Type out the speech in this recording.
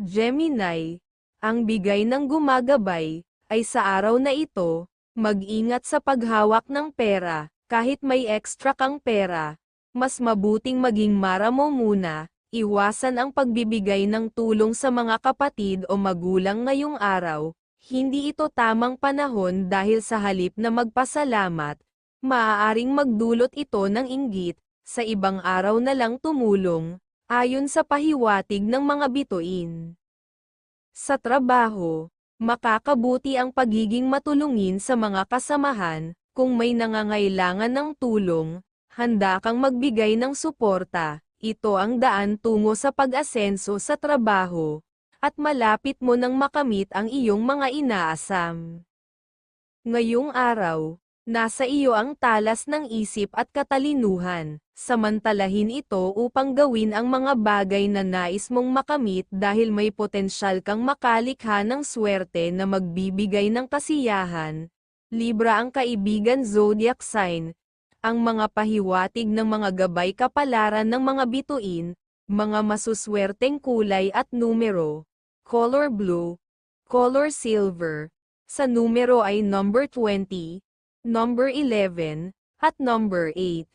Gemini, ang bigay ng gumagabay, ay sa araw na ito, mag-ingat sa paghawak ng pera, kahit may extra kang pera. Mas mabuting maging mara mo muna, iwasan ang pagbibigay ng tulong sa mga kapatid o magulang ngayong araw. Hindi ito tamang panahon dahil sa halip na magpasalamat, maaaring magdulot ito ng inggit, sa ibang araw na lang tumulong, ayon sa pahiwatig ng mga bituin. Sa trabaho, makakabuti ang pagiging matulungin sa mga kasamahan, kung may nangangailangan ng tulong, handa kang magbigay ng suporta, ito ang daan tungo sa pag-asenso sa trabaho, at malapit mo nang makamit ang iyong mga inaasam. Ngayong araw, nasa iyo ang talas ng isip at katalinuhan, samantalahin ito upang gawin ang mga bagay na nais mong makamit dahil may potensyal kang makalikha ng swerte na magbibigay ng kasiyahan. Libra ang kaibigan zodiac sign, ang mga pahiwatig ng mga gabay kapalaran ng mga bituin, mga masuswerteng kulay at numero, color blue, color silver, sa numero ay number 20, number 11, at number 8.